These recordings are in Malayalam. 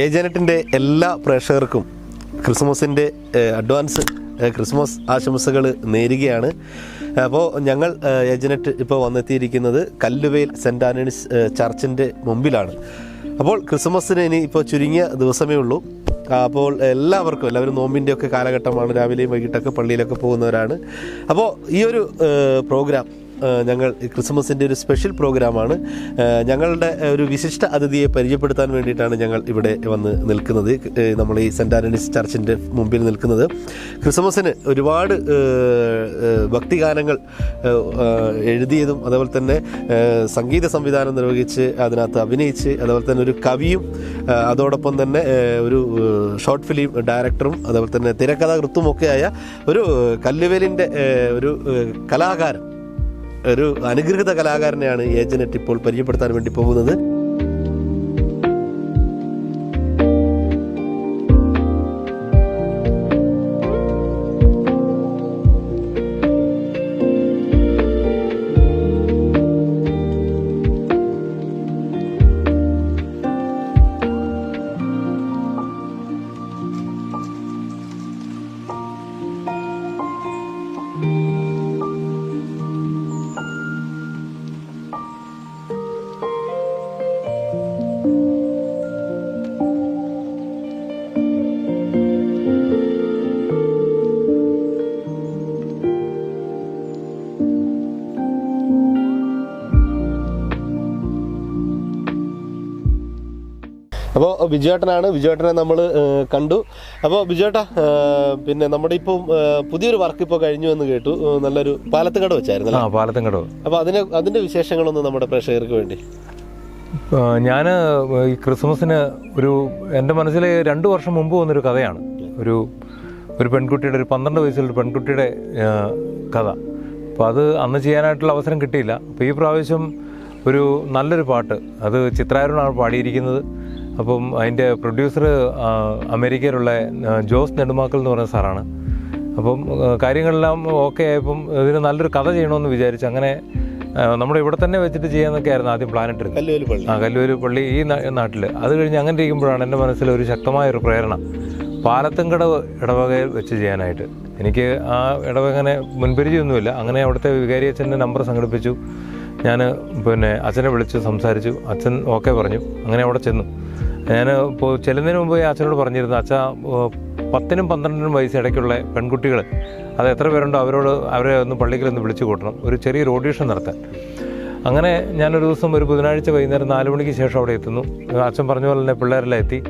ഏജനറ്റിന്റെ എല്ലാ പ്രേക്ഷകർക്കും ക്രിസ്മസിന്റെ അഡ്വാൻസ് ക്രിസ്മസ് ആശംസകൾ നേരുകയാണ്. അപ്പോൾ ഞങ്ങൾ ഏജനറ്റ് ഇപ്പോൾ വന്നെത്തിയിരിക്കുന്നത് കല്ലുവേൽ സെന്റ് ആന്റണീസ് ചർച്ചിന്റെ മുമ്പിലാണ്. അപ്പോൾ ക്രിസ്മസിന് ഇനി ഇപ്പോൾ ചുരുങ്ങിയ ദിവസമേ ഉള്ളൂ. അപ്പോൾ എല്ലാവർക്കും എല്ലാവരും നോമ്പിന്റെ ഒക്കെ കാലഘട്ടമാണ്. രാവിലെയും വൈകിട്ടൊക്കെ പള്ളിയിലൊക്കെ പോകുന്നവരാണ്. അപ്പോൾ ഈ ഒരു പ്രോഗ്രാം ഞങ്ങൾ ക്രിസ്മസിന്റെ ഒരു സ്പെഷ്യൽ പ്രോഗ്രാമാണ്. ഞങ്ങളുടെ ഒരു വിശിഷ്ട അതിഥിയെ പരിചയപ്പെടുത്താൻ വേണ്ടിയിട്ടാണ് ഞങ്ങൾ ഇവിടെ വന്ന് നിൽക്കുന്നത്. നമ്മൾ ഈ സെന്റ് ആന്റണീസ് ചർച്ചിന്റെ മുമ്പിൽ നിൽക്കുന്നത്. ക്രിസ്മസിന് ഒരുപാട് ഭക്തിഗാനങ്ങൾ എഴുതിയതും അതുപോലെ തന്നെ സംഗീത സംവിധാനം നിർവഹിച്ച് അതിനകത്ത് അഭിനയിച്ച് അതുപോലെ തന്നെ ഒരു കവിയും അതോടൊപ്പം തന്നെ ഒരു ഷോർട്ട് ഫിലിം ഡയറക്ടറും അതുപോലെ തന്നെ തിരക്കഥാകൃത്തുമൊക്കെയായ ഒരു കല്ലുവേലിന്റെ ഒരു കലാകാരൻ ഒരു അനുഗ്രഹിത കലാകാരനെയാണ് ഏജനറ്റ് ഇപ്പോൾ പരിചയപ്പെടുത്താൻ വേണ്ടി പോകുന്നത്. അപ്പോൾ ബിജുവേട്ടനാണ് ബിജുവേട്ടനെ നമ്മൾ കണ്ടു. അപ്പോൾ ബിജുവേട്ടാ പിന്നെ നമ്മുടെ ഇപ്പോൾ പുതിയൊരു വർക്ക് ഇപ്പോൾ കഴിഞ്ഞു എന്ന് കേട്ടു. നല്ലൊരു പാലത്തുകട വെച്ചായിരുന്നു ആ പാലത്തങ്കടവ് അപ്പോൾ അതിനെ അതിന്റെ വിശേഷങ്ങളൊന്ന് നമ്മുടെ പ്രേക്ഷകർക്ക് വേണ്ടി. ഞാൻ ഈ ക്രിസ്മസിന് ഒരു എന്റെ മനസ്സിൽ രണ്ട് വർഷം മുമ്പ് വന്നൊരു കഥയാണ്. ഒരു ഒരു പെൺകുട്ടിയുടെ ഒരു പന്ത്രണ്ട് വയസ്സുള്ള പെൺകുട്ടിയുടെ കഥ. അപ്പോൾ അത് അന്ന് ചെയ്യാനായിട്ടുള്ള അവസരം കിട്ടിയില്ല. അപ്പോൾ ഈ പ്രാവശ്യം ഒരു നല്ലൊരു പാട്ട് അത് ചിത്രാരുണാണ് പാടിയിരിക്കുന്നത്. അപ്പം അതിന്റെ പ്രൊഡ്യൂസർ അമേരിക്കയിലുള്ള ജോസ് നെടുമാക്കൽ എന്ന് പറയുന്ന സാറാണ്. അപ്പം കാര്യങ്ങളെല്ലാം ഓക്കെ ആയപ്പം ഇതിന് നല്ലൊരു കഥ ചെയ്യണമെന്ന് വിചാരിച്ചു. അങ്ങനെ നമ്മുടെ ഇവിടെ തന്നെ വെച്ചിട്ട് ചെയ്യാമെന്നൊക്കെ ആയിരുന്നു ആദ്യം പ്ലാൻ ഇട്ടിരുന്നത്. ആ കല്ലൂര് പള്ളി ഈ നാട്ടിൽ അത് കഴിഞ്ഞ് അങ്ങനെ ഇരിക്കുമ്പോഴാണ് എന്റെ മനസ്സിൽ ഒരു ശക്തമായ ഒരു പ്രേരണ. പാലത്തുംകടവ് ഇടവകയിൽ വെച്ച് ചെയ്യാനായിട്ട്. എനിക്ക് ആ ഇടവകനെ മുൻപരിചയൊന്നുമില്ല അങ്ങനെ അവിടുത്തെ വികാരി അച്ഛന്റെ നമ്പർ സംഘടിപ്പിച്ചു. ഞാൻ പിന്നെ അച്ഛനെ വിളിച്ച് സംസാരിച്ചു. അച്ഛൻ ഓക്കെ പറഞ്ഞു. അങ്ങനെ അവിടെ ചെന്നു. ഞാൻ ഇപ്പോൾ ചെല്ലുന്നതിന് മുമ്പ് അച്ഛനോട് പറഞ്ഞിരുന്നു അച്ഛ പത്തിനും പന്ത്രണ്ടിനും വയസ്സ് ഇടയ്ക്കുള്ള പെൺകുട്ടികൾ അത് എത്ര പേരുണ്ടോ അവരോട് അവരെ ഒന്ന് പള്ളിയിലൊന്ന് വിളിച്ചു കൂട്ടണം ഒരു ചെറിയൊരു ഓഡീഷൻ നടത്താൻ. അങ്ങനെ ഞാനൊരു ദിവസം ഒരു ബുധനാഴ്ച വൈകുന്നേരം നാല് മണിക്ക് ശേഷം അവിടെ എത്തുന്നു. അച്ഛൻ പറഞ്ഞ പോലെ തന്നെ പിള്ളേരെല്ലാം എത്തി.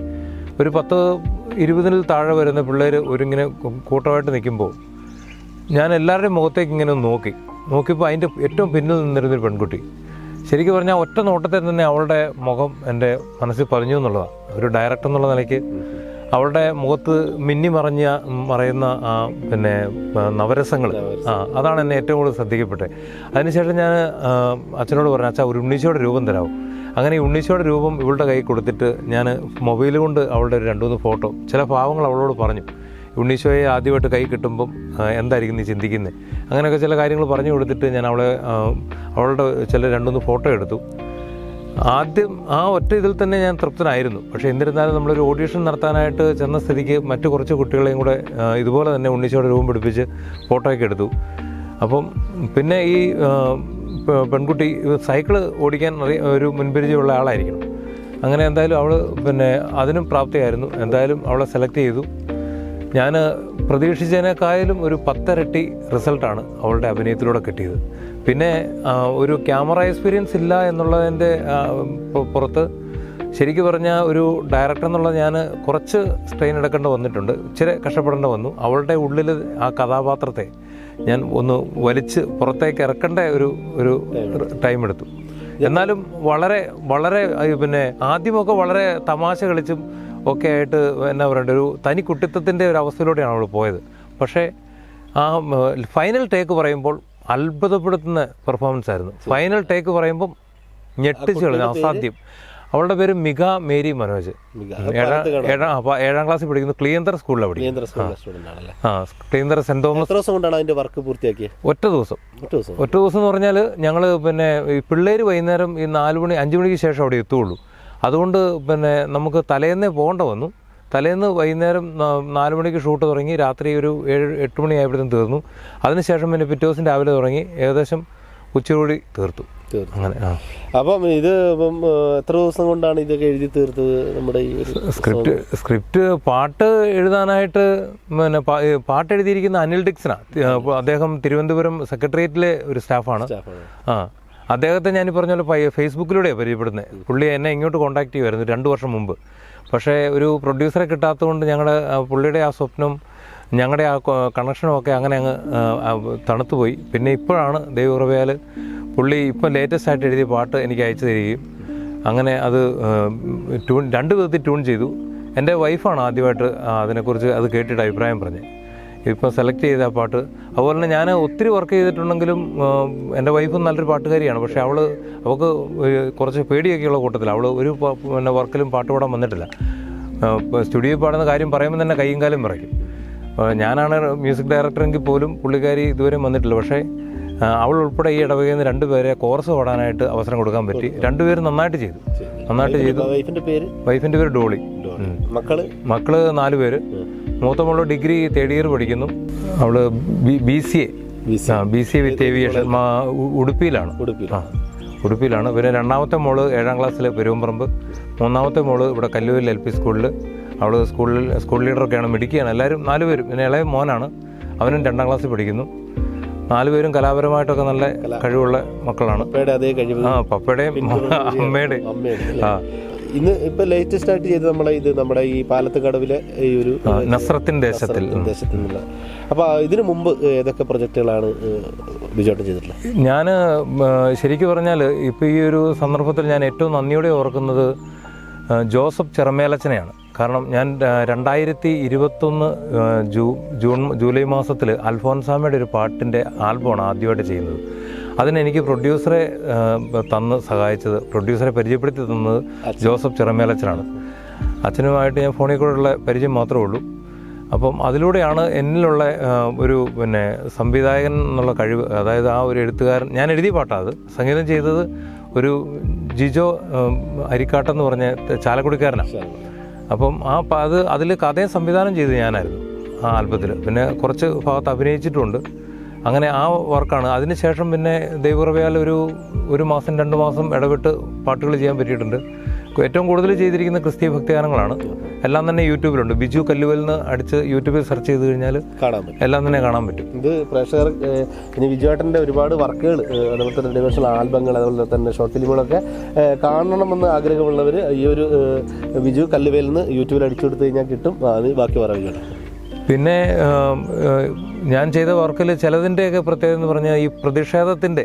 ഒരു പത്ത് ഇരുപതിൽ താഴെ വരുന്ന പിള്ളേർ ഒരിങ്ങനെ കൂട്ടമായിട്ട് നിൽക്കുമ്പോൾ ഞാൻ എല്ലാവരുടെയും മുഖത്തേക്ക് ഇങ്ങനെ നോക്കി. നോക്കിയപ്പോൾ അതിന്റെ ഏറ്റവും പിന്നിൽ നിന്നിരുന്നൊരു പെൺകുട്ടി. ശരിക്കും പറഞ്ഞാൽ ഒറ്റ നോട്ടത്തിൽ തന്നെ അവളുടെ മുഖം എന്റെ മനസ്സിൽ പറഞ്ഞു എന്നുള്ളതാണ് ഒരു ഡയറക്ടർ എന്നുള്ള നിലയ്ക്ക് അവളുടെ മുഖത്ത് മിന്നി മറഞ്ഞ മറയുന്ന പിന്നെ നവരസങ്ങൾ. ആ അതാണ് എന്നെ ഏറ്റവും കൂടുതൽ ശ്രദ്ധിക്കപ്പെട്ടത്. അതിനുശേഷം ഞാൻ അച്ഛനോട് പറഞ്ഞു അച്ഛാ ഒരു ഉണ്ണീശോയുടെ രൂപം തരാമോ അങ്ങനെ ഈ ഉണ്ണീശോയുടെ രൂപം ഇവളുടെ കൈ കൊടുത്തിട്ട് ഞാൻ മൊബൈൽ കൊണ്ട് അവളുടെ ഒരു രണ്ട് മൂന്ന് ഫോട്ടോ ചില ഭാവങ്ങൾ അവളോട് പറഞ്ഞു. ഉണ്ണീശോയെ ആദ്യമായിട്ട് കൈ കിട്ടുമ്പം എന്തായിരിക്കും നീ ചിന്തിക്കുന്നത് അങ്ങനെയൊക്കെ ചില കാര്യങ്ങൾ പറഞ്ഞു കൊടുത്തിട്ട് ഞാൻ അവളെ അവളുടെ ചില രണ്ടുമൂന്ന് ഫോട്ടോ എടുത്തു. ആദ്യം ആ ഒറ്റ ഇതിൽ തന്നെ ഞാൻ തൃപ്തനായിരുന്നു. പക്ഷേ എന്നിരുന്നാലും നമ്മളൊരു ഓഡിഷൻ നടത്താനായിട്ട് ചെന്ന സ്ഥിതിക്ക് മറ്റു കുറച്ച് കുട്ടികളെയും കൂടെ ഇതുപോലെ തന്നെ ഉണ്ണിച്ചോടെ രൂപം പിടിപ്പിച്ച് ഫോട്ടോയൊക്കെ എടുത്തു. അപ്പം പിന്നെ ഈ പെൺകുട്ടി സൈക്കിൾ ഓടിക്കാൻ അറിയ ഒരു മുൻപരിചയമുള്ള ആളായിരിക്കണം. അങ്ങനെ എന്തായാലും അവൾ പിന്നെ അതിനും പ്രാപ്തിയായിരുന്നു. എന്തായാലും അവളെ സെലക്ട് ചെയ്തു. ഞാൻ പ്രതീക്ഷിച്ചതിനേക്കായാലും ഒരു പത്തരട്ടി റിസൾട്ടാണ് അവളുടെ അഭിനയത്തിലൂടെ കിട്ടിയത്. പിന്നെ ഒരു ക്യാമറ എക്സ്പീരിയൻസ് ഇല്ല എന്നുള്ളതിന്റെ പുറത്ത് ശരിക്കും പറഞ്ഞാൽ ഒരു ഡയറക്ടർ എന്നുള്ള ഞാൻ കുറച്ച് സ്ട്രെയിൻ എടുക്കേണ്ടി വന്നിട്ടുണ്ട്. ഇച്ചിരി കഷ്ടപ്പെടേണ്ടി വന്നു. അവളുടെ ഉള്ളിൽ ആ കഥാപാത്രത്തെ ഞാൻ ഒന്ന് വലിച്ച് പുറത്തേക്ക് ഇറക്കേണ്ട ഒരു ഒരു ടൈം എടുത്തു. എന്നാലും വളരെ വളരെ പിന്നെ ആദ്യമൊക്കെ വളരെ തമാശ കളിച്ചും ഒക്കെ ആയിട്ട് എന്നാ പറയണ്ട ഒരു തനി കുട്ടിത്തത്തിന്റെ ഒരു അവസ്ഥയിലൂടെയാണ് അവൾ പോയത്. പക്ഷേ ആ ഫൈനൽ ടേക്ക് പറയുമ്പോൾ അത്ഭുതപ്പെടുത്തുന്ന പെർഫോമൻസ് ആയിരുന്നു. ഫൈനൽ ടേക്ക് പറയുമ്പം ഞെട്ടിച്ചു കളഞ്ഞു അസാധ്യം. അവളുടെ പേര് മിക മേരി മനോജ്. ഏഴാം ക്ലാസ്സിൽ പഠിക്കുന്നു ക്ലീന്തർ സ്കൂളിലാണ് പഠിക്കുന്നത്. ആ. ക്ലിയന്തർ സെന്റ് തോമസ്. ദിവസം കൊണ്ടാണ് അതിന്റെ വർക്ക് പൂർത്തിയാക്കിയത് ഒറ്റ ദിവസം. ഒറ്റ ദിവസം. എന്ന് പറഞ്ഞാൽ ഞങ്ങൾ പിന്നെ ഈ പിള്ളേർ വൈകുന്നേരം ഈ നാല് മണി അഞ്ച് മണിക്ക് ശേഷം അവിടെ എത്തുകയുള്ളൂ അതുകൊണ്ട് പിന്നെ നമുക്ക് തലേന്നേ പോകേണ്ട വന്നു. തലേന്ന് വൈകുന്നേരം നാല് മണിക്ക് ഷൂട്ട് തുടങ്ങി രാത്രി ഒരു ഏഴ് എട്ട് മണിയായപ്പോഴത്തേക്കും തീർന്നു. അതിനുശേഷം പിന്നെ പിറ്റേ ദിവസം രാവിലെ തുടങ്ങി. ഏകദേശം ഉച്ചയോടി തീർത്തു. അങ്ങനെ ആ. അപ്പം ഇത് ഇപ്പം എത്ര ദിവസം കൊണ്ടാണ് ഇതൊക്കെ എഴുതി തീർത്തത് നമ്മുടെ ഈ സ്ക്രിപ്റ്റ് സ്ക്രിപ്റ്റ് പാട്ട് എഴുതാനായിട്ട് പിന്നെ പാട്ട് എഴുതിയിരിക്കുന്ന അനിൽ ഡിക്സനാണ് അദ്ദേഹം തിരുവനന്തപുരം സെക്രട്ടേറിയറ്റിലെ ഒരു സ്റ്റാഫാണ്. ആ അദ്ദേഹത്തെ ഞാൻ പറഞ്ഞ പോലെ ഫേസ്ബുക്കിലൂടെയാണ് പരിചയപ്പെടുന്നത് പുള്ളി എന്നെ ഇങ്ങോട്ട് കോൺടാക്ട് ചെയ്യുമായിരുന്നു രണ്ട് വർഷം മുമ്പ്. പക്ഷേ ഒരു പ്രൊഡ്യൂസറെ കിട്ടാത്തതുകൊണ്ട് ഞങ്ങളുടെ പുള്ളിയുടെ ആ സ്വപ്നം ഞങ്ങളുടെ ആ കണക്ഷനും ഒക്കെ അങ്ങനെ അങ്ങ് തണുത്തുപോയി. പിന്നെ ഇപ്പോഴാണ് ദൈവകൃപയാൽ പുള്ളി ഇപ്പം ലേറ്റസ്റ്റ് ആയിട്ട് എഴുതിയ പാട്ട് എനിക്ക് അയച്ചു തരികയും അങ്ങനെ അത് ട്യൂൺ രണ്ട് വിധത്തിൽ ട്യൂൺ ചെയ്തു. എന്റെ വൈഫാണ് ആദ്യമായിട്ട് അതിനെക്കുറിച്ച് അത് കേട്ടിട്ട് അഭിപ്രായം പറഞ്ഞത്. ഇപ്പം സെലക്ട് ചെയ്ത പാട്ട്. അതുപോലെ തന്നെ ഞാൻ ഒത്തിരി വർക്ക് ചെയ്തിട്ടുണ്ടെങ്കിലും എന്റെ വൈഫും നല്ലൊരു പാട്ടുകാരിയാണ്. പക്ഷേ അവൾ അവൾക്ക് കുറച്ച് പേടിയൊക്കെയുള്ള കൂട്ടത്തിൽ അവൾ ഒരു പിന്നെ വർക്കിലും പാട്ട് പാടാൻ വന്നിട്ടില്ല. സ്റ്റുഡിയോയിൽ പാടുന്ന കാര്യം പറയുമ്പോൾ തന്നെ കൈയും കാലും പറയും ഞാനാണ് മ്യൂസിക് ഡയറക്ടറെങ്കിൽ പോലും പുള്ളിക്കാരി ഇതുവരെ വന്നിട്ടില്ല. പക്ഷേ അവൾ ഉൾപ്പെടെ ഈ ഇടവകയിൽ നിന്ന് രണ്ടുപേരെ കോർസ് പാടാനായിട്ട് അവസരം കൊടുക്കാൻ പറ്റി. രണ്ടുപേരും നന്നായിട്ട് ചെയ്തു. നന്നായിട്ട് ചെയ്തു. വൈഫിന്റെ പേര്? വൈഫിന്റെ പേര്? ഡോളി. മക്കൾ? മക്കൾ നാല് പേര്. മൂത്ത മോൾ ഡിഗ്രി തേർഡ് ഇയർ പഠിക്കുന്നു. അവൾ B C A. B C A with aviation. ഉടുപ്പിയിലാണ്. ആ ഉടുപ്പിയിലാണ്. പിന്നെ രണ്ടാമത്തെ മോൾ ഏഴാം ക്ലാസ്സിലെ പെരുവമ്പറമ്പ് മൂന്നാമത്തെ മോൾ ഇവിടെ കല്ലൂരിൽ എൽ പി സ്കൂളിൽ അവൾ സ്കൂളിൽ സ്കൂൾ ലീഡറൊക്കെയാണ് മിടുക്കിയാണ് എല്ലാവരും നാല് പേരും. പിന്നെ ഇളയ മോനാണ്. അവനും രണ്ടാം ക്ലാസ്സിൽ പഠിക്കുന്നു. നാലുപേരും കലാപരമായിട്ടൊക്കെ നല്ല കഴിവുള്ള മക്കളാണ്. ആ പപ്പയുടെയും അമ്മയുടെയും അമ്മയുടെ. ആ. ഇന്ന് ഇപ്പൊ ലേറ്റസ്റ്റ് ആയിട്ട് ചെയ്ത് നമ്മളെ ഇത് നമ്മുടെ ഈ പാലത്ത് കടവിലെ ഈ ഒരു നസ്രത്തിൻ ദേശത്തിൽ. നിന്നുള്ള അപ്പൊ ഇതിനു മുമ്പ് ഏതൊക്കെ പ്രൊജക്ടുകളാണ് ചെയ്തിട്ടുള്ളത്? ഞാൻ ശരിക്കും പറഞ്ഞാൽ ഇപ്പൊ ഈ ഒരു സന്ദർഭത്തിൽ ഞാൻ ഏറ്റവും നന്ദിയോടെ ഓർക്കുന്നത് ജോസഫ് ചെറമേലച്ചനെയാണ്. കാരണം ഞാൻ രണ്ടായിരത്തി ഇരുപത്തൊന്ന് ജൂ ജൂൺ ജൂലൈ മാസത്തിൽ അൽഫോൻസാമയുടെ ഒരു പാട്ടിന്റെ ആൽബമാണ് ആദ്യമായിട്ട് ചെയ്യുന്നത്. അതിനെനിക്ക് പ്രൊഡ്യൂസറെ തന്ന് സഹായിച്ചത് പ്രൊഡ്യൂസറെ പരിചയപ്പെടുത്തി തന്നത് ജോസഫ് ചിറമേലച്ചനാണ്. അച്ഛനുമായിട്ട് ഞാൻ ഫോണിൽ കൂടെയുള്ള പരിചയം മാത്രമേ ഉള്ളൂ. അപ്പം അതിലൂടെയാണ് എന്നിലുള്ള ഒരു പിന്നെ സംവിധായകൻ എന്നുള്ള കഴിവ് അതായത് ആ ഒരു എഴുത്തുകാരൻ ഞാൻ എഴുതിയ പാട്ടാണ് അത്. സംഗീതം ചെയ്തത് ഒരു ജിജോ അരിക്കാട്ടെന്ന് പറഞ്ഞ ചാലക്കുടിക്കാരനാണ് അപ്പം ആ അത് അതിൽ കഥയും സംവിധാനം ചെയ്ത് ഞാനായിരുന്നു ആ ആൽബത്തിൽ. പിന്നെ കുറച്ച് ഭാഗത്ത് അഭിനയിച്ചിട്ടുണ്ട്. അങ്ങനെ ആ വർക്കാണ്. അതിനുശേഷം പിന്നെ ദൈവകൃപയാൽ ഒരു ഒരു മാസം രണ്ട് മാസം ഇടവിട്ട് പാട്ടുകൾ ചെയ്യാൻ പറ്റിയിട്ടുണ്ട്. ഏറ്റവും കൂടുതൽ ചെയ്തിരിക്കുന്ന ക്രിസ്തീയ ഭക്തിഗാനങ്ങളാണ്. എല്ലാം തന്നെ യൂട്യൂബിലുണ്ട്. ബിജു കല്ലുവലിന്ന് അടിച്ച് യൂട്യൂബിൽ സെർച്ച് ചെയ്ത് കഴിഞ്ഞാൽ കാണാൻ പറ്റും. എല്ലാം തന്നെ കാണാൻ പറ്റും. ഇത് പ്രേക്ഷകർ ഇനി വിജയേട്ടന്റെ ഒരുപാട് വർക്കുകൾ അതുപോലെ തന്നെ ഡിവേഴ്സൽ ആൽബങ്ങൾ അതുപോലെ തന്നെ ഷോർട്ട് ഫിലിമുകളൊക്കെ കാണണമെന്ന് ആഗ്രഹമുള്ളവർ ഈ ഒരു ബിജു കല്ലുവേൽ നിന്ന് യൂട്യൂബിൽ അടിച്ചു കൊടുത്തു കഴിഞ്ഞാൽ കിട്ടും. അത് ബാക്കി പറയുകയാണ് പിന്നെ ഞാൻ ചെയ്ത വർക്കിൽ ചിലതിന്റെയൊക്കെ പ്രത്യേകത എന്ന് പറഞ്ഞാൽ ഈ പ്രതിഷേധത്തിന്റെ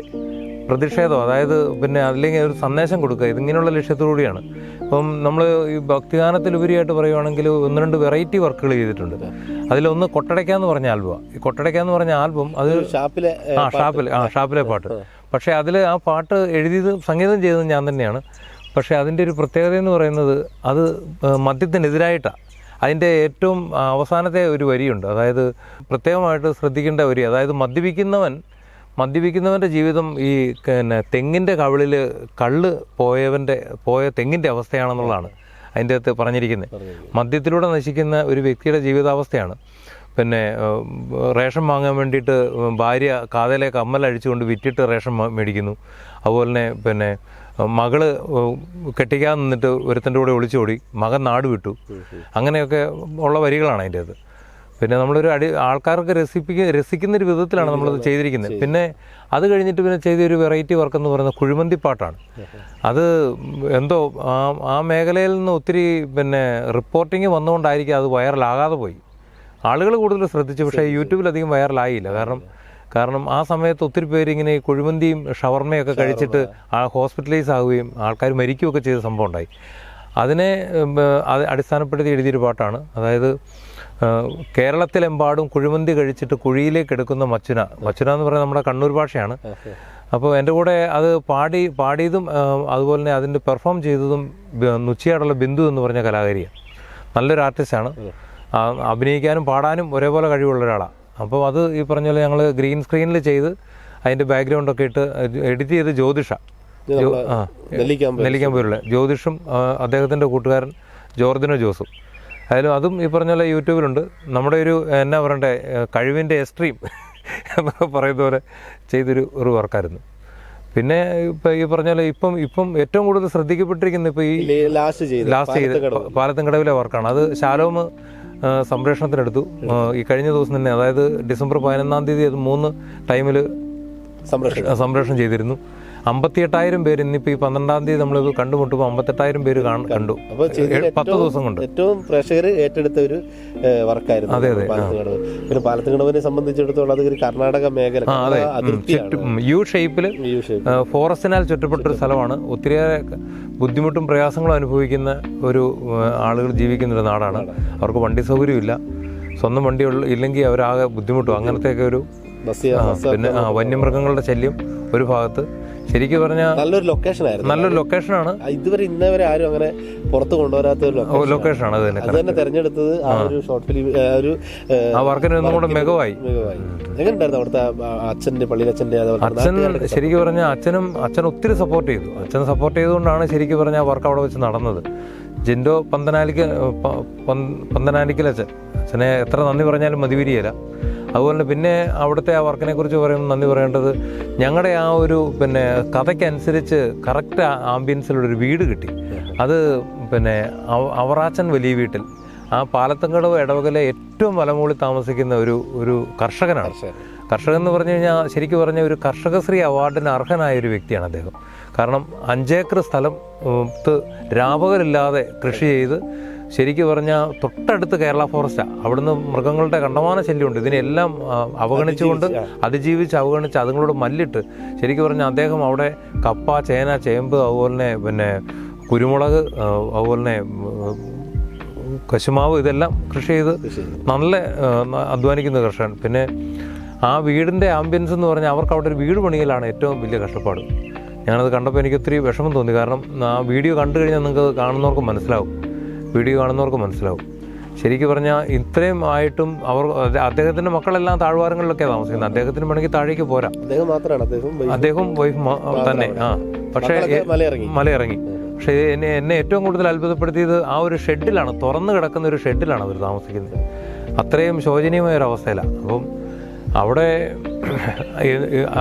പ്രതിഷേധം അതായത് പിന്നെ അല്ലെങ്കിൽ ഒരു സന്ദേശം കൊടുക്കുക ഇതിങ്ങനെയുള്ള ലക്ഷ്യത്തോടുകൂടിയാണ് അപ്പം നമ്മൾ ഈ ഭക്തിഗാനത്തിൽ ഭക്തിഗാനത്തിലുപരിയായിട്ട് പറയുവാണെങ്കിൽ ഒന്ന് രണ്ട് വെറൈറ്റി വർക്കുകൾ ചെയ്തിട്ടുണ്ട്. അതിലൊന്ന് കൊട്ടടയ്ക്ക എന്ന് പറഞ്ഞ ആൽബമാണ് ഈ കൊട്ടടയ്ക്ക എന്ന് പറഞ്ഞ ആൽബം അത് ഷാപ്പിലെ ആ ഷാപ്പിൽ ആ ഷാപ്പിലെ പാട്ട്. പക്ഷേ അതിൽ ആ പാട്ട് എഴുതിയത് സംഗീതം ചെയ്തത് ഞാൻ തന്നെയാണ്. പക്ഷേ അതിന്റെ ഒരു പ്രത്യേകത എന്ന് പറയുന്നത് അത് മദ്യത്തിനെതിരായിട്ടാണ് അതിന്റെ ഏറ്റവും അവസാനത്തെ ഒരു വരിയുണ്ട്. അതായത് പ്രത്യേകമായിട്ട് ശ്രദ്ധിക്കേണ്ട വരി അതായത് മദ്യപിക്കുന്നവൻ മദ്യപിക്കുന്നവന്റെ ജീവിതം ഈ പിന്നെ തെങ്ങിന്റെ കവിളിൽ കള്ള് പോയവന്റെ പോയ തെങ്ങിന്റെ അവസ്ഥയാണെന്നുള്ളതാണ് അതിന്റെ അകത്ത് പറഞ്ഞിരിക്കുന്നത്. മദ്യത്തിലൂടെ നശിക്കുന്ന ഒരു വ്യക്തിയുടെ ജീവിതാവസ്ഥയാണ്. പിന്നെ റേഷൻ വാങ്ങാൻ വേണ്ടിയിട്ട് ഭാര്യ കാതലെ കമ്മൽ അഴിച്ചുകൊണ്ട് വിറ്റിട്ട് റേഷൻ മേടിക്കുന്നു. അതുപോലെ തന്നെ പിന്നെ മകൾ കെട്ടിക്കാൻ നിന്നിട്ട് ഒരുത്തന്റെ കൂടെ ഒളിച്ചോടി മകൻ നാട് വിട്ടു. അങ്ങനെയൊക്കെ ഉള്ള വരികളാണ് അതിന്റെ അത് പിന്നെ നമ്മളൊരു അടി ആൾക്കാർക്ക് രസിപ്പിക്ക രസിക്കുന്ന ഒരു വിധത്തിലാണ് നമ്മളത് ചെയ്തിരിക്കുന്നത്. പിന്നെ അത് കഴിഞ്ഞിട്ട് പിന്നെ ചെയ്തൊരു വെറൈറ്റി വർക്ക് എന്ന് പറയുന്നത് കുഴിമന്തി പാട്ടാണ്. അത് എന്തോ ആ ആ മേഖലയിൽ നിന്ന് ഒത്തിരി പിന്നെ റിപ്പോർട്ടിങ് വന്നുകൊണ്ടായിരിക്കും അത് വൈറലാകാതെ പോയി. ആളുകൾ കൂടുതൽ ശ്രദ്ധിച്ചു പക്ഷേ യൂട്യൂബിൽ അധികം വൈറലായില്ല. കാരണം കാരണം ആ സമയത്ത് ഒത്തിരി പേര് ഇങ്ങനെ ഈ കുഴിമന്തിയും ഷവർമയൊക്കെ കഴിച്ചിട്ട് ആ ഹോസ്പിറ്റലൈസ് ആവുകയും ആൾക്കാർ മരിക്കുകയൊക്കെ ചെയ്ത സംഭവം ഉണ്ടായി. അതിനെ അടിസ്ഥാനപ്പെടുത്തി എഴുതിയൊരു പാട്ടാണ്. അതായത് കേരളത്തിലെമ്പാടും കുഴിമന്തി കഴിച്ചിട്ട് കുഴിയിലേക്ക് എടുക്കുന്ന മച്ചുന. മച്ചുന എന്ന് പറയുന്നത് നമ്മുടെ കണ്ണൂർ ഭാഷയാണ്. അപ്പോൾ എന്റെ കൂടെ അത് പാടി പാടിയതും അതുപോലെ തന്നെ അതിന്റെ പെർഫോം ചെയ്തതും നുച്ചിയാടുള്ള ബിന്ദു എന്ന് പറഞ്ഞ കലാകാരിയാണ്. നല്ലൊരു ആർട്ടിസ്റ്റാണ്. അഭിനയിക്കാനും പാടാനും ഒരേപോലെ കഴിവുള്ള ഒരാളാണ് അപ്പോൾ അത് ഈ പറഞ്ഞ പോലെ ഞങ്ങൾ ഗ്രീൻ സ്ക്രീനിൽ ചെയ്ത് അതിന്റെ ബാക്ക്ഗ്രൗണ്ടൊക്കെ ഇട്ട് എഡിറ്റ് ചെയ്ത് ജ്യോതിഷ. ജോ ആ നെല്ലിക്കാമ്പ് നെല്ലിക്കാമ്പൂരിലെ ജ്യോതിഷും അദ്ദേഹത്തിന്റെ കൂട്ടുകാരൻ ജോർജിനോ ജോസും. അതിലും അതും ഈ പറഞ്ഞ പോലെ യൂട്യൂബിലുണ്ട്. നമ്മുടെ ഒരു എന്നാ പറയണ്ടേ കഴിവിന്റെ എക്സ്ട്രീം എന്നൊക്കെ പറയുന്ന പോലെ ചെയ്തൊരു ഒരു വർക്കായിരുന്നു. പിന്നെ ഇപ്പം ഈ പറഞ്ഞ പോലെ ഇപ്പം ഇപ്പം ഏറ്റവും കൂടുതൽ ശ്രദ്ധിക്കപ്പെട്ടിരിക്കുന്ന ഇപ്പം ഈ ലാസ്റ്റ് ചെയ്ത് ലാസ്റ്റ് ചെയ്ത് പാലത്തും കടവിലെ വർക്കാണ്. അത് ശാലോമ് സംപ്രേഷണത്തിനെടുത്തു. ഈ കഴിഞ്ഞ ദിവസം തന്നെ അതായത് ഡിസംബർ പതിനൊന്നാം തീയതി അത് മൂന്ന് ടൈമിൽ സംരക്ഷണം സംപ്രേഷണം ചെയ്തിരുന്നു. അമ്പത്തിയെട്ടായിരം പേര് ഇന്നിപ്പോൾ ഈ പന്ത്രണ്ടാം തീയതി നമ്മൾ കണ്ടുമുട്ടുമ്പോൾ അമ്പത്തെട്ടായിരം പേര് കണ്ടു. പത്ത് ദിവസം കൊണ്ട്. ഏറ്റവും പ്രേക്ഷകർ ഏറ്റെടുത്ത ഒരു വർക്കായിരുന്നു. അതെ, അതെ, പിന്നെ സംബന്ധിച്ചിടത്തോളം അത്. ഒരു കർണാടക മേഖല യു ഷേപ്പിൽ ഫോറസ്റ്റിനാൽ ചുറ്റപ്പെട്ട. ഒരു സ്ഥലമാണ്. ഒത്തിരിയേറെ ബുദ്ധിമുട്ടും പ്രയാസങ്ങളും അനുഭവിക്കുന്ന ഒരു ആളുകൾ ജീവിക്കുന്ന ഒരു നാടാണ്. അവർക്ക് വണ്ടി സൗകര്യമില്ല. സ്വന്തം വണ്ടി ഇല്ലെങ്കിൽ അവരാകെ ബുദ്ധിമുട്ടും. അങ്ങനത്തെയൊക്കെ ഒരു പിന്നെ വന്യമൃഗങ്ങളുടെ ശല്യം ഒരു ഭാഗത്ത്. ശരിക്കും പറഞ്ഞാൽ നല്ലൊരു ലൊക്കേഷൻ ആയിരുന്നു. നല്ലൊരു ലൊക്കേഷൻ ആണ്. ഇതുവരെ ഇന്നേ വരെ ആരും അങ്ങനെ പുറത്ത് കൊണ്ടുവരാത്ത ഒരു ലൊക്കേഷൻ ആണ്. അത് തന്നെ അത് തന്നെ തെരഞ്ഞെടുത്തത് ആ ഒരു ഷോർട്ട് ഫിലിം ഒരു ആ വർക്കിന് ഒന്നും കൂടെ മികവായി. മികവായി. എങ്ങനെയുണ്ടായിരുന്നു അവിടുത്തെ അച്ഛൻ ശരിക്കും പറഞ്ഞാൽ അച്ഛനും അച്ഛൻ ഒത്തിരി സപ്പോർട്ട് ചെയ്തു. അച്ഛൻ സപ്പോർട്ട് ചെയ്തുകൊണ്ടാണ് ശരിക്കും പറഞ്ഞാൽ വർക്ക് അവിടെ വെച്ച് നടന്നത്. ജിൻഡോ പന്തനാലിക്ക് പ- പന്ത് പന്തനാലിക്കൽ അച്ഛൻ അച്ഛനെ എത്ര നന്ദി പറഞ്ഞാലും മതിവരിയല്ല അതുപോലെ പിന്നെ അവിടുത്തെ ആ വർക്കിനെ കുറിച്ച് പറയുമ്പോൾ നന്ദി പറയേണ്ടത് ഞങ്ങളുടെ ആ ഒരു പിന്നെ കഥയ്ക്കനുസരിച്ച് കറക്റ്റ് ആംബിയൻസിലൊരു വീട് കിട്ടി. അത് പിന്നെ അവ- അവറാച്ചൻ വലിയ വീട്ടിൽ. ആ പാലത്തങ്കടവ് ഇടവകലെ ഏറ്റവും വലമൂളി താമസിക്കുന്ന ഒരു ഒരു കർഷകനാണ്. കർഷകൻ എന്ന് പറഞ്ഞു കഴിഞ്ഞാൽ ശരിക്കും പറഞ്ഞ ഒരു കർഷകശ്രീ അവാർഡിന് അർഹനായ ഒരു വ്യക്തിയാണ് അദ്ദേഹം. കാരണം അഞ്ചേക്കർ സ്ഥലം രാപകലില്ലാതെ കൃഷി ചെയ്ത് ശരിക്കും പറഞ്ഞാൽ തൊട്ടടുത്ത് കേരള ഫോറസ്റ്റാണ് അവിടുന്ന് മൃഗങ്ങളുടെ കണ്ടമാന ശല്യമുണ്ട്. ഇതിനെല്ലാം അവഗണിച്ചുകൊണ്ട് അതിജീവിച്ച് അവഗണിച്ച് അതുങ്ങളോട് മല്ലിട്ട് ശരിക്കും പറഞ്ഞാൽ അദ്ദേഹം അവിടെ കപ്പ ചേന ചേമ്പ് അതുപോലെ തന്നെ പിന്നെ കുരുമുളക് അതുപോലെ തന്നെ കശുമാവ് ഇതെല്ലാം കൃഷി ചെയ്ത് നല്ല അധ്വാനിക്കുന്ന കർഷകൻ. പിന്നെ ആ വീടിന്റെ ആംബിയൻസ് എന്ന് പറഞ്ഞാൽ അവർക്ക് അവിടെ ഒരു വീട് പണിയിലാണ് ഏറ്റവും വലിയ കഷ്ടപ്പാട്. ഞാനത് കണ്ടപ്പോൾ എനിക്ക് ഒത്തിരി വിഷമം തോന്നി. കാരണം ആ വീഡിയോ കണ്ടു കഴിഞ്ഞാൽ നിങ്ങൾക്ക് കാണുന്നവർക്ക് മനസ്സിലാവും. വീഡിയോ കാണുന്നവർക്ക് മനസ്സിലാവും. ശരിക്കും പറഞ്ഞാൽ ഇത്രയും ആയിട്ടും അവർ അദ്ദേഹത്തിന്റെ മക്കളെല്ലാം താഴ്വാരങ്ങളിലൊക്കെയാണ് താമസിക്കുന്നത് അദ്ദേഹത്തിന് വേണമെങ്കിൽ താഴേക്ക് പോരാ. അദ്ദേഹം മാത്രമാണ് അദ്ദേഹം വൈഫ്. തന്നെ. ആ പക്ഷേ മലയിറങ്ങി. പക്ഷേ എന്നെ എന്നെ ഏറ്റവും കൂടുതൽ അത്ഭുതപ്പെടുത്തിയത് ആ ഒരു ഷെഡിലാണ് തുറന്നു കിടക്കുന്ന ഒരു ഷെഡിലാണ് അവർ താമസിക്കുന്നത്. അത്രയും ശോചനീയമായ ഒരു അവസ്ഥയിലാണ് അപ്പം അവിടെ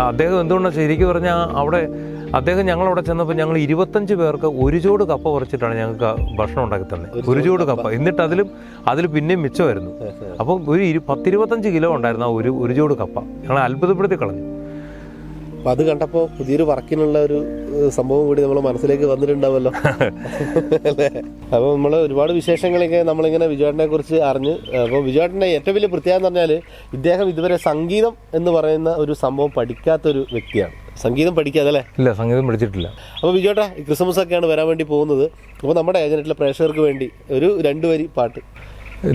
അദ്ദേഹം എന്തുകൊണ്ടാണ് ശരിക്കും പറഞ്ഞാൽ അവിടെ അദ്ദേഹം ഞങ്ങളവിടെ ചെന്നപ്പോൾ ഞങ്ങൾ ഇരുപത്തഞ്ച് പേർക്ക് ഒരു ചൂട് കപ്പ പറിച്ചിട്ടാണ് ഞങ്ങൾക്ക് ഭക്ഷണം ഉണ്ടാക്കി തന്നെ ഒരു ചൂട് കപ്പ. എന്നിട്ട് അതിലും അതിൽ പിന്നെയും മിച്ചമായിരുന്നു. അപ്പം ഒരു പത്തിരുപത്തഞ്ച് കിലോ ഉണ്ടായിരുന്നു ആ ഒരു ഒരു ചൂട് കപ്പ. ഞങ്ങൾ അത്ഭുതപ്പെടുത്തി കളഞ്ഞു. അപ്പൊ അത് കണ്ടപ്പോൾ പുതിയൊരു വർക്കിനുള്ള ഒരു സംഭവം കൂടി നമ്മൾ മനസ്സിലേക്ക് വന്നിട്ടുണ്ടാവല്ലോ. അല്ലേ? അപ്പൊ നമ്മൾ ഒരുപാട് വിശേഷങ്ങളൊക്കെ നമ്മളിങ്ങനെ വിജയേട്ടനെ കുറിച്ച് അറിഞ്ഞ് അപ്പോൾ വിജയേട്ടന്റെ ഏറ്റവും വലിയ പ്രത്യേകത എന്ന് പറഞ്ഞാൽ ഇദ്ദേഹം ഇതുവരെ സംഗീതം എന്ന് പറയുന്ന ഒരു സംഭവം പഠിക്കാത്തൊരു വ്യക്തിയാണ്. സംഗീതം പഠിക്കാതല്ലേ? ഇല്ല സംഗീതം പഠിച്ചിട്ടില്ല. അപ്പോൾ വിജയേട്ടാ ഈ ക്രിസ്മസ് ഒക്കെയാണ് വരാൻ വേണ്ടി പോകുന്നത്. അപ്പോൾ നമ്മുടെ ഏജന്റിലെ പ്രേക്ഷകർക്ക് വേണ്ടി ഒരു രണ്ടു വരി പാട്ട്.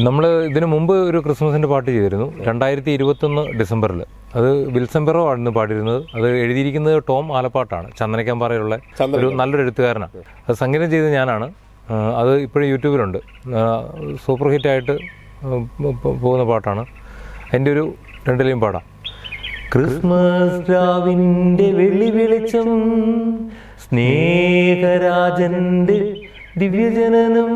നമ്മൾ ഇതിനു മുമ്പ് ഒരു ക്രിസ്മസിന്റെ പാട്ട് ചെയ്തിരുന്നു. രണ്ടായിരത്തി ഇരുപത്തൊന്ന് ഡിസംബറിൽ അത് വിൽസംബറോ പെറോ ആണ് പാടിയിരുന്നത്. അത് എഴുതിയിരിക്കുന്നത് ടോം ആലപ്പാട്ടാണ്. ചന്ദനക്കാമ്പാറയിലുള്ള ഒരു നല്ലൊരു എഴുത്തുകാരനാണ്. അത് സംഗീതം ചെയ്തത് ഞാനാണ്. അത് ഇപ്പോഴും യൂട്യൂബിലുണ്ട്. സൂപ്പർ ഹിറ്റായിട്ട് പോകുന്ന പാട്ടാണ്. എന്റെ ഒരു രണ്ടിലെയും പാടാം. ക്രിസ്മസ് രാവിന്റെ വെള്ളി വെളിച്ചം സ്നേഹരാജന്റെ ദിവ്യജനനം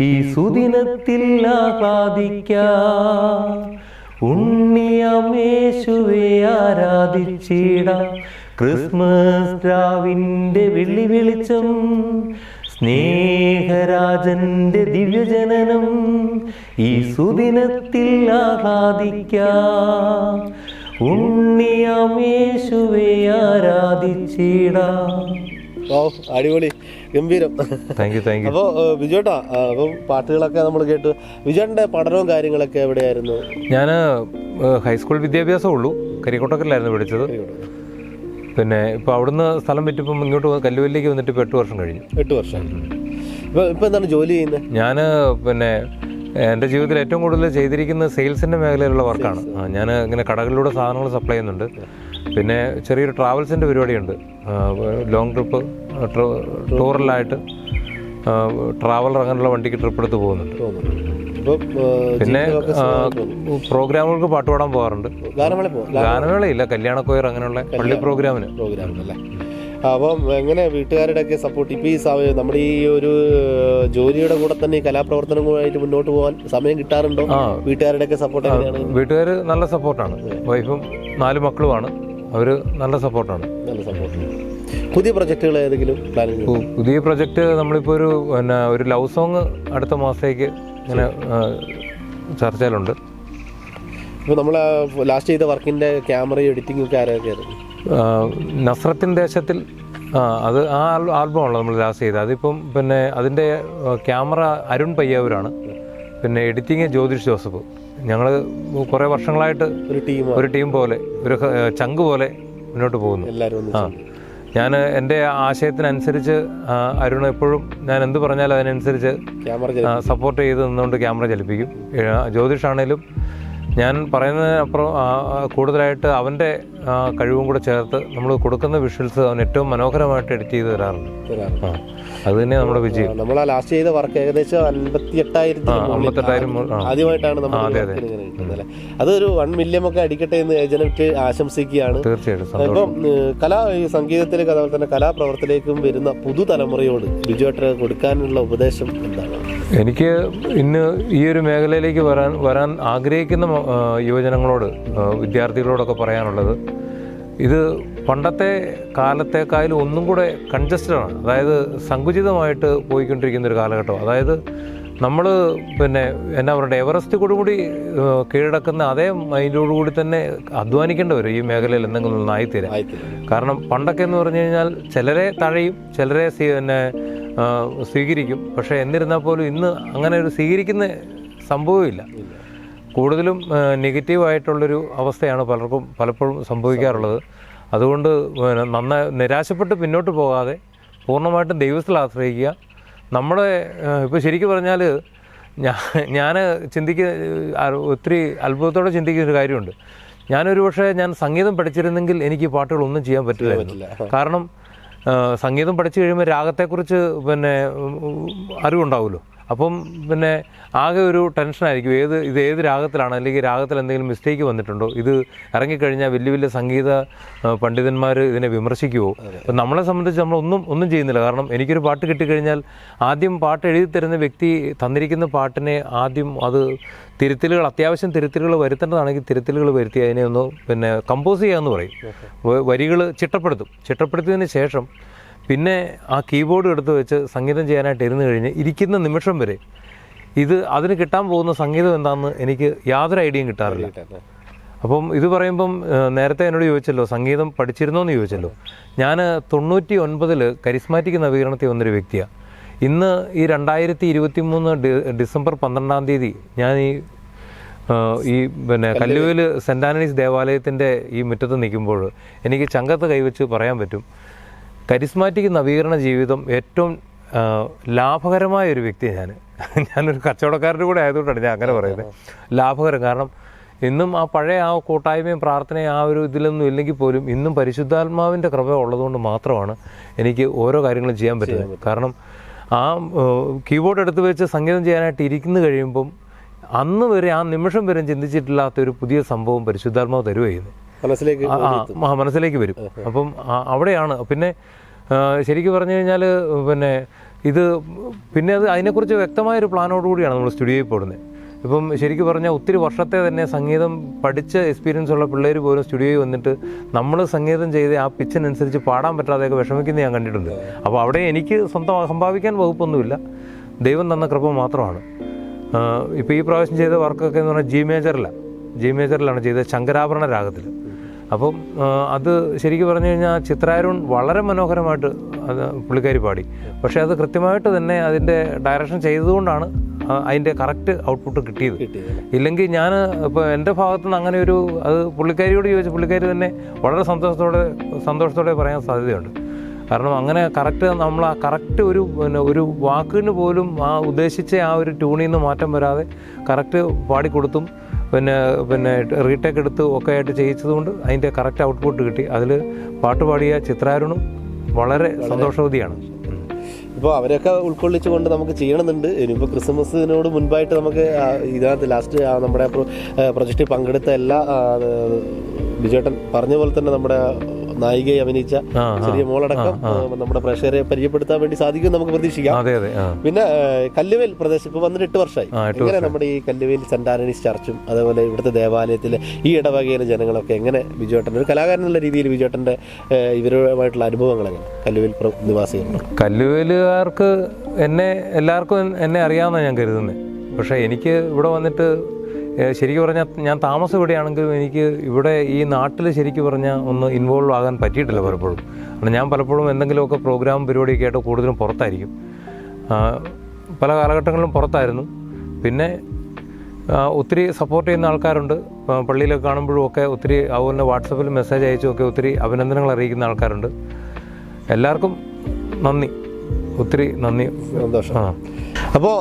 ഈ സുദിനത്തിൽ ആഹ്ലാദിക്കാം ഉണ്ണിയമേശുവേ ആരാധിച്ചിടാം. ക്രിസ്മസ് രാവിന്റെ വെള്ളി വെളിച്ചം സ്നേഹരാജന്റെ ദിവ്യജനനം ഈ സുദിനത്തിൽ ആഹ്ലാദിക്കാം ആരാധിച്ചിടാം. അടിപൊളി ഗംഭീരം. താങ്ക് യു താങ്ക് യു അപ്പോൾ വിജയേട്ടാ അപ്പം പാട്ടുകളൊക്കെ നമ്മൾ കേട്ടു. വിജയേട്ടന്റെ പഠനവും കാര്യങ്ങളൊക്കെ എവിടെയായിരുന്നു? ഞാൻ ഹൈസ്കൂൾ വിദ്യാഭ്യാസം ഉള്ളൂ. കരിക്കോട്ടക്കലായിരുന്നു പഠിച്ചത്. പിന്നെ ഇപ്പോൾ അവിടുന്ന് സ്ഥലം വിറ്റിപ്പം ഇങ്ങോട്ട് കല്ലുവല്ലേക്ക് വന്നിട്ട് ഇപ്പോൾ എട്ട് വർഷം കഴിഞ്ഞു. എട്ട് വർഷം. ഇപ്പൊ ഇപ്പൊ എന്താണ് ജോലി ചെയ്യുന്നത്? ഞാൻ പിന്നെ എന്റെ ജീവിതത്തിൽ ഏറ്റവും കൂടുതൽ ചെയ്തിരിക്കുന്നത് സെയിൽസിന്റെ മേഖലയിലുള്ള വർക്കാണ്. ഞാൻ ഇങ്ങനെ കടകളിലൂടെ സാധനങ്ങൾ സപ്ലൈ ചെയ്യുന്നുണ്ട്. പിന്നെ ചെറിയൊരു ട്രാവൽസിന്റെ പരിപാടിയുണ്ട്. ലോങ് ട്രിപ്പ് ടൂറിലായിട്ട് ട്രാവലർ അങ്ങനെയുള്ള വണ്ടിക്ക് ട്രിപ്പ് എടുത്ത് പോകുന്നുണ്ട്. പിന്നെ പ്രോഗ്രാമുകൾക്ക് പാട്ട് പാടാൻ പോകാറുണ്ട്. ഗാനമേള പോകും ഗാനമേളയില്ല കല്യാണക്കോയർ അങ്ങനെയുള്ള പള്ളി പ്രോഗ്രാമിന്. പ്രോഗ്രാമിനല്ലേ അപ്പം എങ്ങനെ വീട്ടുകാരുടെ ഒക്കെ സപ്പോർട്ട് ഇപ്പം ഈ സമയം നമ്മുടെ ഈ ഒരു ജോലിയുടെ കൂടെ തന്നെ ഈ കലാപ്രവർത്തനങ്ങളുമായിട്ട് മുന്നോട്ട് പോകാൻ സമയം കിട്ടാറുണ്ടോ? ആ. വീട്ടുകാരുടെ ഒക്കെ സപ്പോർട്ട് എങ്ങനെയാണ്? വീട്ടുകാർ നല്ല സപ്പോർട്ടാണ് വൈഫും നാല് മക്കളുമാണ്. അവർ നല്ല സപ്പോർട്ടാണ് നല്ല സപ്പോർട്ട് പുതിയ പ്രൊജക്റ്റുകൾ ഏതെങ്കിലും പ്ലാൻ പുതിയ പ്രൊജക്റ്റ് നമ്മളിപ്പോൾ ഒരു പിന്നെ ഒരു ലവ് സോങ് അടുത്ത മാസത്തേക്ക് ഇങ്ങനെ ചർച്ചയിലുണ്ട്. ഇപ്പോൾ നമ്മൾ ലാസ്റ്റ് ചെയ്ത വർക്കിന്റെ ക്യാമറയും എഡിറ്റിംഗും ഒക്കെ ആരൊക്കെ ആയിരുന്നു നസ്രത്തിൻ ദേശത്തിൽ അത് ആ ആൽ- ആൽബമാണല്ലോ നമ്മൾ ലാസ്റ്റ് ചെയ്തത്. അതിപ്പം പിന്നെ അതിന്റെ ക്യാമറ അരുൺ പയ്യാവൂരാണ്. പിന്നെ എഡിറ്റിങ് ജ്യോതിഷ് ജോസഫ്. ഞങ്ങൾ കുറേ വർഷങ്ങളായിട്ട് ഒരു ടീം ഒരു ടീം പോലെ ഒരു ചങ്ക് പോലെ മുന്നോട്ട് പോകുന്നു. ആ. ഞാൻ എന്റെ ആശയത്തിനനുസരിച്ച് അരുൺ എപ്പോഴും ഞാൻ എന്ത് പറഞ്ഞാലും അതിനനുസരിച്ച് ക്യാമറ സപ്പോർട്ട് ചെയ്ത് നിന്നുകൊണ്ട് ക്യാമറ ചലിപ്പിക്കും. ജ്യോതിഷാണേലും ഞാൻ പറയുന്നതിനപ്പുറം ആ, ആ, കൂടുതലായിട്ട് അവന്റെ കഴിവും കൂടെ ചേർത്ത് നമ്മൾ കൊടുക്കുന്ന വിഷ്വൽസ് അവൻ ഏറ്റവും മനോഹരമായിട്ട് എഡിറ്റ് ചെയ്ത് തരാറുണ്ട്. അത് തന്നെ നമ്മുടെ വിജയം. നമ്മൾ ലാസ്റ്റ് ചെയ്ത വർക്ക് ഏകദേശം ആദ്യമായിട്ടാണ് നമ്മൾ അതൊരു വൺ മില്യൺ ഒക്കെ അടിക്കട്ടെ എന്ന് ഏജനറ്റ് ആശംസിക്കുകയാണ്. തീർച്ചയായിട്ടും ഇപ്പം കലാ ഈ സംഗീതത്തിലേക്ക് അതുപോലെ തന്നെ കലാപ്രവർത്തനത്തിലേക്കും വരുന്ന പുതുതലമുറയോട് ബിജുവേട്ടന് കൊടുക്കാനുള്ള ഉപദേശം എന്താണ്? എനിക്ക് ഇന്ന് ഈ ഒരു മേഖലയിലേക്ക് വരാൻ വരാൻ ആഗ്രഹിക്കുന്ന യുവജനങ്ങളോട് വിദ്യാർത്ഥികളോടൊക്കെ പറയാനുള്ളത് ഇത് പണ്ടത്തെ കാലത്തേക്കാളും ഒന്നും കൂടെ കൺജസ്റ്റഡാണ്. അതായത് സങ്കുചിതമായിട്ട് പോയിക്കൊണ്ടിരിക്കുന്ന ഒരു കാലഘട്ടം. അതായത് നമ്മൾ പിന്നെ എന്നാ പറയുക എവറസ്റ്റ് കൂടി കീഴടക്കുന്ന അതേ മൈൻഡോടുകൂടി തന്നെ അധ്വാനിക്കേണ്ടി വരും ഈ മേഖലയിൽ എന്തെങ്കിലും ആയിട്ടില്ല കാരണം പണ്ടൊക്കെ എന്ന് പറഞ്ഞു കഴിഞ്ഞാൽ ചിലരെ തഴയും ചിലരെ പിന്നെ സ്വീകരിക്കും. പക്ഷേ എന്നിരുന്നാൽ പോലും ഇന്ന് അങ്ങനെ ഒരു സ്വീകരിക്കുന്ന സംഭവമില്ല. കൂടുതലും നെഗറ്റീവായിട്ടുള്ളൊരു അവസ്ഥയാണ് പലർക്കും പലപ്പോഴും സംഭവിക്കാറുള്ളത്. അതുകൊണ്ട് നന്നായി നിരാശപ്പെട്ട് പിന്നോട്ട് പോകാതെ പൂർണമായിട്ടും ദൈവത്തിൽ ആശ്രയിക്കുക. നമ്മുടെ ഇപ്പോൾ ശരിക്കും പറഞ്ഞാൽ ഞാൻ ഞാൻ ചിന്തിക്ക ഒത്തിരി അത്ഭുതത്തോടെ ചിന്തിക്കുന്ന ഒരു കാര്യമുണ്ട്. ഞാനൊരു പക്ഷേ ഞാൻ സംഗീതം പഠിച്ചിരുന്നെങ്കിൽ എനിക്ക് പാട്ടുകളൊന്നും ചെയ്യാൻ പറ്റില്ലായിരുന്നു. പറ്റില്ല. കാരണം സംഗീതം പഠിച്ചു കഴിയുമ്പോൾ രാഗത്തെക്കുറിച്ച് പിന്നെ അറിവുണ്ടാവുമല്ലോ. അപ്പം പിന്നെ ആകെ ഒരു ടെൻഷനായിരിക്കും ഏത് ഇത് ഏത് രാഗത്തിലാണ് അല്ലെങ്കിൽ രാഗത്തിൽ എന്തെങ്കിലും മിസ്റ്റേക്ക് വന്നിട്ടുണ്ടോ? ഇത് ഇറങ്ങിക്കഴിഞ്ഞാൽ വലിയ വലിയ സംഗീത പണ്ഡിതന്മാർ ഇതിനെ വിമർശിക്കുമോ അപ്പം നമ്മളെ സംബന്ധിച്ച് നമ്മൾ ഒന്നും ഒന്നും ചെയ്യുന്നില്ല. കാരണം എനിക്കൊരു പാട്ട് കിട്ടിക്കഴിഞ്ഞാൽ ആദ്യം പാട്ട് എഴുതി തരുന്ന വ്യക്തി തന്നിരിക്കുന്ന പാട്ടിനെ ആദ്യം അത് തിരുത്തലുകൾ അത്യാവശ്യം തിരുത്തലുകൾ വരുത്തേണ്ടതാണെങ്കിൽ തിരുത്തലുകൾ വരുത്തി അതിനെ ഒന്ന് പിന്നെ കമ്പോസ് ചെയ്യാമെന്ന് പറയും. വരികൾ ചിട്ടപ്പെടുത്തും. ചിട്ടപ്പെടുത്തിയതിന് ശേഷം പിന്നെ ആ കീബോർഡ് എടുത്ത് വെച്ച് സംഗീതം ചെയ്യാനായിട്ട് ഇരുന്ന് കഴിഞ്ഞ് ഇരിക്കുന്ന നിമിഷം വരെ ഇത് അതിന് കിട്ടാൻ പോകുന്ന സംഗീതം എന്താണെന്ന് എനിക്ക് യാതൊരു ഐഡിയയും കിട്ടാറില്ല. അപ്പം ഇത് പറയുമ്പം നേരത്തെ എന്നോട് ചോദിച്ചല്ലോ സംഗീതം പഠിച്ചിരുന്നോ എന്ന് ചോദിച്ചല്ലോ. ഞാൻ തൊണ്ണൂറ്റി ഒൻപതിൽ കരിസ്മാറ്റിക് നവീകരണത്തിൽ വന്നൊരു വ്യക്തിയാണ് ഇന്ന് ഈ രണ്ടായിരത്തി ഇരുപത്തി മൂന്ന് ഡിസംബർ പന്ത്രണ്ടാം തീയതി ഞാൻ ഈ ഈ പിന്നെ കല്ലൂരിൽ സെന്റ് ആന്റണീസ് ദേവാലയത്തിന്റെ ഈ മുറ്റത്ത് നിൽക്കുമ്പോൾ എനിക്ക് ചങ്കത്ത് കൈവച്ച് പറയാൻ പറ്റും. കരിസ്മാറ്റിക് നവീകരണ ജീവിതം ഏറ്റവും ലാഭകരമായ ഒരു വ്യക്തിയാണ് ഞാൻ. ഞാനൊരു കച്ചവടക്കാരുടെ കൂടെ ആയതുകൊണ്ടാണ് ഞാൻ അങ്ങനെ പറയുന്നത്. ലാഭകരം. കാരണം ഇന്നും ആ പഴയ ആ കൂട്ടായ്മയും പ്രാർത്ഥനയും ആ ഒരു ഇതിലൊന്നും ഇല്ലെങ്കിൽ പോലും ഇന്നും പരിശുദ്ധാത്മാവിന്റെ കൃപ ഉള്ളതുകൊണ്ട് മാത്രമാണ് എനിക്ക് ഓരോ കാര്യങ്ങളും ചെയ്യാൻ പറ്റുന്നത്. കാരണം ആ കീബോർഡ് എടുത്ത് വെച്ച് സംഗീതം ചെയ്യാനായിട്ട് ഇരിക്കുന്നു കഴിയുമ്പം അന്ന് വരെ ആ നിമിഷം വരെ ചിന്തിച്ചിട്ടില്ലാത്ത ഒരു പുതിയ സംഭവം പരിശുദ്ധാത്മാവ് തരുവായിരുന്നു. മനസ്സിലേക്ക് ആ, മനസ്സിലേക്ക് വരും. അപ്പം അവിടെയാണ്. പിന്നെ ശരിക്കും പറഞ്ഞു കഴിഞ്ഞാൽ പിന്നെ ഇത് പിന്നെ അത് അതിനെക്കുറിച്ച് വ്യക്തമായൊരു പ്ലാനോടുകൂടിയാണ് നമ്മൾ സ്റ്റുഡിയോയിൽ പോടുന്നത് ഇപ്പം ശരിക്കും പറഞ്ഞാൽ ഒത്തിരി വർഷത്തെ തന്നെ സംഗീതം പഠിച്ച എക്സ്പീരിയൻസ് ഉള്ള പിള്ളേർ പോലും സ്റ്റുഡിയോയിൽ വന്നിട്ട് നമ്മൾ സംഗീതം ചെയ്ത് ആ പിച്ചിനനുസരിച്ച് പാടാൻ പറ്റാതെയൊക്കെ വിഷമിക്കുന്നത് ഞാൻ കണ്ടിട്ടുണ്ട്. അപ്പോൾ അവിടെ എനിക്ക് സ്വന്തം സമ്പാദിക്കാൻ വകുപ്പൊന്നുമില്ല. ദൈവം തന്ന കൃപ മാത്രമാണ്. ഇപ്പോൾ ഈ പ്രാവശ്യം ചെയ്ത വർക്കൊക്കെ എന്ന് പറഞ്ഞാൽ ജി മേജറിലാണ് ജി മേജറിലാണ് ചെയ്തത് ശങ്കരാഭരണ രാഗത്തിൽ അപ്പം അത് ശരിക്കും പറഞ്ഞു കഴിഞ്ഞാൽ ചിത്രാരുൺ വളരെ മനോഹരമായിട്ട് അത് പുള്ളിക്കാരി പാടി. പക്ഷേ അത് കൃത്യമായിട്ട് തന്നെ അതിന്റെ ഡയറക്ഷൻ ചെയ്തതുകൊണ്ടാണ് അതിന്റെ കറക്റ്റ് ഔട്ട്പുട്ട് കിട്ടിയത്. കിട്ടിയത്. ഇല്ലെങ്കിൽ ഞാൻ ഇപ്പോൾ എന്റെ ഭാഗത്തു നിന്ന് അങ്ങനെ ഒരു അത് പുള്ളിക്കാരിയോട് ചോദിച്ച പുള്ളിക്കാരി തന്നെ വളരെ സന്തോഷത്തോടെ സന്തോഷത്തോടെ പറയാൻ സാധ്യതയുണ്ട്. കാരണം അങ്ങനെ കറക്റ്റ് നമ്മൾ ആ കറക്റ്റ് ഒരു പിന്നെ ഒരു വാക്കിന് പോലും ആ ഉദ്ദേശിച്ച ആ ഒരു ട്യൂണിൽ നിന്ന് മാറ്റം വരാതെ കറക്റ്റ് പാടിക്കൊടുത്തും പിന്നെ പിന്നെ റീടേക്ക് എടുത്ത് ഒക്കെ ആയിട്ട് ചെയ്യിച്ചതുകൊണ്ട് അതിന്റെ കറക്റ്റ് ഔട്ട്പുട്ട് കിട്ടി അതിൽ പാട്ട് പാടിയ ചിത്രാരുണും വളരെ സന്തോഷവതിയാണ്. ഇപ്പോൾ അവരൊക്കെ ഉൾക്കൊള്ളിച്ചുകൊണ്ട് നമുക്ക് ചെയ്യണമെന്നുണ്ട് ഇനിയിപ്പോൾ ക്രിസ്മസിനോട് മുൻപായിട്ട് നമുക്ക് ഇതിനകത്ത് ലാസ്റ്റ് നമ്മുടെ പ്രൊജക്റ്റിൽ പങ്കെടുത്ത എല്ലാ ബിജേട്ടൻ പറഞ്ഞ പോലെ തന്നെ നമ്മുടെ നായികയെ അഭിനയിച്ച ചെറിയ മോളടക്കം നമ്മുടെ പ്രേക്ഷകരെ പരിചയപ്പെടുത്താൻ വേണ്ടി സാധിക്കും നമുക്ക് പ്രതീക്ഷിക്കാം. പിന്നെ കല്ലുവേൽ പ്രദേശം ഇപ്പൊ വന്നിട്ട് എട്ട് വർഷമായി എങ്ങനെ നമ്മുടെ ഈ കല്ലുവേലി സെന്റ് ആന്റണീസ് ചർച്ചും അതേപോലെ ഇവിടുത്തെ ദേവാലയത്തിലെ ഈ ഇടവകയിലെ ജനങ്ങളൊക്കെ എങ്ങനെ ബിജുവേട്ടൻ ഒരു കലാകാരൻ എന്നുള്ള രീതിയിൽ ബിജുവേട്ടന്റെ ഇവരുമായിട്ടുള്ള അനുഭവങ്ങൾ എങ്ങനെ? കല്ലുവേൽ നിവാസികൾ. കല്ലുവേലുകാർക്ക് എന്നെ എല്ലാവർക്കും എന്നെ അറിയാമെന്നാണ് ഞാൻ കരുതുന്നത്. പക്ഷേ എനിക്ക് ഇവിടെ വന്നിട്ട് ശരിക്കും പറഞ്ഞാൽ ഞാൻ താമസം ഇവിടെയാണെങ്കിലും എനിക്ക് ഇവിടെ ഈ നാട്ടിൽ ശരിക്കും പറഞ്ഞാൽ ഒന്ന് ഇൻവോൾവ് ആകാൻ പറ്റിയിട്ടില്ല പലപ്പോഴും. കാരണം ഞാൻ പലപ്പോഴും എന്തെങ്കിലുമൊക്കെ പ്രോഗ്രാം പരിപാടിയൊക്കെ ആയിട്ട് കൂടുതലും പുറത്തായിരിക്കും. പല കാലഘട്ടങ്ങളിലും പുറത്തായിരുന്നു. പിന്നെ ഒത്തിരി സപ്പോർട്ട് ചെയ്യുന്ന ആൾക്കാരുണ്ട്. പള്ളിയിലൊക്കെ കാണുമ്പോഴും ഒക്കെ ഒത്തിരി അതുപോലെ വാട്സപ്പിൽ മെസ്സേജ് അയച്ചുമൊക്കെ ഒത്തിരി അഭിനന്ദനങ്ങൾ അറിയിക്കുന്ന ആൾക്കാരുണ്ട്. എല്ലാവർക്കും നന്ദി. ഒത്തിരി നന്ദി. സന്തോഷം. ആ. അപ്പോൾ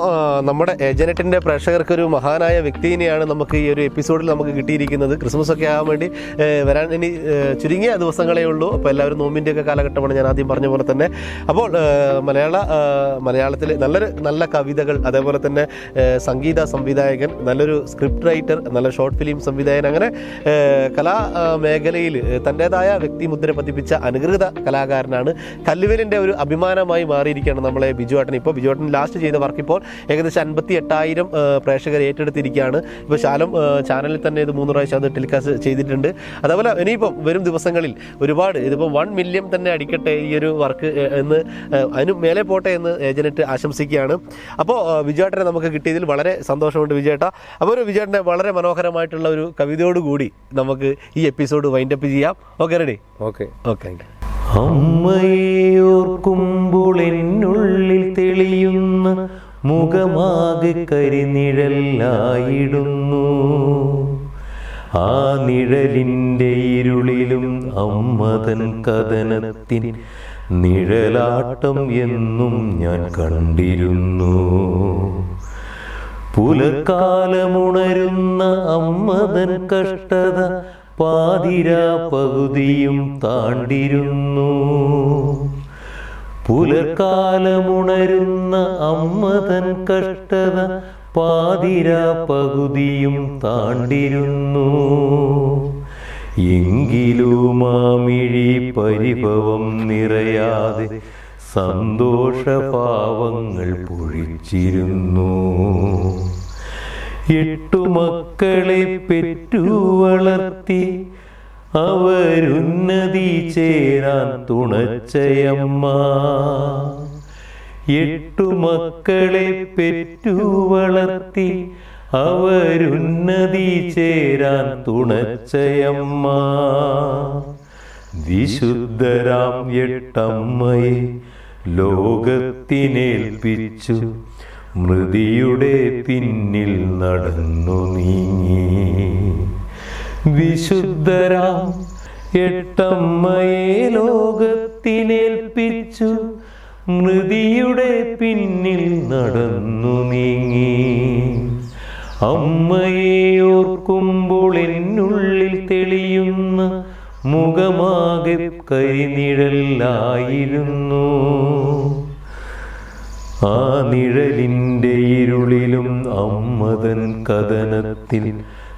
നമ്മുടെ ഏജനറ്റിന്റെ പ്രേക്ഷകർക്ക് ഒരു മഹാനായ വ്യക്തിനെയാണ് നമുക്ക് ഈ ഒരു എപ്പിസോഡിൽ നമുക്ക് കിട്ടിയിരിക്കുന്നത്. ക്രിസ്മസ് ഒക്കെ ആകാൻ വേണ്ടി വരാൻ ഇനി ചുരുങ്ങിയ ദിവസങ്ങളേ ഉള്ളൂ. അപ്പോൾ എല്ലാവരും നോമ്പിന്റെ ഒക്കെ കാലഘട്ടമാണ് ഞാൻ ആദ്യം പറഞ്ഞ പോലെ തന്നെ. അപ്പോൾ മലയാള മലയാളത്തിൽ നല്ലൊരു നല്ല കവിതകൾ അതേപോലെ തന്നെ സംഗീത സംവിധായകൻ നല്ലൊരു സ്ക്രിപ്റ്റ് റൈറ്റർ നല്ല ഷോർട്ട് ഫിലിം സംവിധായകൻ അങ്ങനെ കലാ മേഖലയിൽ തന്റെതായ വ്യക്തിമുദ്ര പതിപ്പിച്ച അനുകൃത കലാകാരനാണ് കല്ലുവലിന്റെ ഒരു അഭിമാനമായി മാറിയിരിക്കുകയാണ് നമ്മളെ ബിജുവാട്ടൻ ഇപ്പോൾ ബിജു ബിജുവാട്ടൻ ലാസ്റ്റ് ചെയ്ത വർക്ക് ഇപ്പോൾ ഏകദേശം അൻപത്തി എട്ടായിരം പ്രേക്ഷകർ ഏറ്റെടുത്തിരിക്കുകയാണ്. ഇപ്പോൾ ശാലം ചാനലിൽ തന്നെ ഇത് മൂന്ന് പ്രാവശ്യം അത് ടെലികാസ്റ്റ് ചെയ്തിട്ടുണ്ട്. അതേപോലെ ഇനിയിപ്പം വരും ദിവസങ്ങളിൽ ഒരുപാട് ഇതിപ്പോൾ വൺ മില്യൺ തന്നെ അടിക്കട്ടെ ഈ ഒരു വർക്ക് എന്ന് അതിന് മേലെ പോട്ടെ എന്ന് ഏജനറ്റ് ആശംസിക്കുകയാണ്. അപ്പോൾ വിജയേട്ടനെ നമുക്ക് കിട്ടിയതിൽ വളരെ സന്തോഷമുണ്ട് വിജയേട്ട. അപ്പോൾ ഒരു വിജയേട്ടന്റെ വളരെ മനോഹരമായിട്ടുള്ള ഒരു കവിതയോടുകൂടി നമുക്ക് ഈ എപ്പിസോഡ് വൈൻഡപ്പ് ചെയ്യാം. Okay ready? ഓക്കെ. ഓക്കെ അമ്മയോർക്കുമ്പോൾ എന്നുള്ളിൽ തെളിയുന്ന മുഖമാകെ കരിനിഴലായിടുന്നു. ആ നിഴലിന്റെ ഇരുളിലും അമ്മതൻ കഥനത്തിൻ നിഴലാട്ടം എന്നും ഞാൻ കണ്ടിരുന്നു. പുലക്കാലമുണരുന്ന അമ്മതൻ കഷ്ടത പാതിരാ പകുതിയും താണ്ടിരുന്നു. പുലർക്കാലമുണരുന്ന അമ്മതൻ കഷ്ടത പാതിര പകുതിയും താണ്ടിരുന്നു. എങ്കിലും മാമിഴി പരിഭവം നിറയാതെ സന്തോഷഭാവങ്ങൾ പൊഴിച്ചിരുന്നു. എട്ടു മക്കളെ പെറ്റു വളർത്തി അവരുന്നതി ചേരാൻ തുണച്ചയമ്മ. എട്ടു മക്കളെ പെറ്റു വളർത്തി അവരുന്നതി ചേരാൻ തുണച്ചയമ്മ. വിശുദ്ധരാം എട്ടമ്മയെ ലോകത്തിനേൽപ്പിച്ചു. മൃതിയുടെ പിന്നിൽ നടന്നു നീങ്ങി. വിശുദ്ധരാം എട്ടമ്മയെ ലോകത്തിനേൽപ്പിച്ചു മൃതിയുടെ പിന്നിൽ നടന്നു നീങ്ങി. അമ്മയെ ഓർക്കുമ്പോൾ എന്നുള്ളിൽ തെളിയുന്ന മുഖമാകെ കരിനിഴലായിരുന്നു ആ നിഴലിന്റെ ഇരുളിലും അമ്മതൻ കഥനത്തിൽ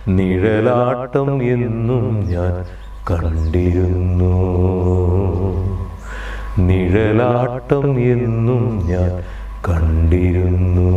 നിഴലാട്ടം എന്നും ഞാൻ കണ്ടിരുന്നു. നിഴലാട്ടം എന്നും ഞാൻ കണ്ടിരുന്നു.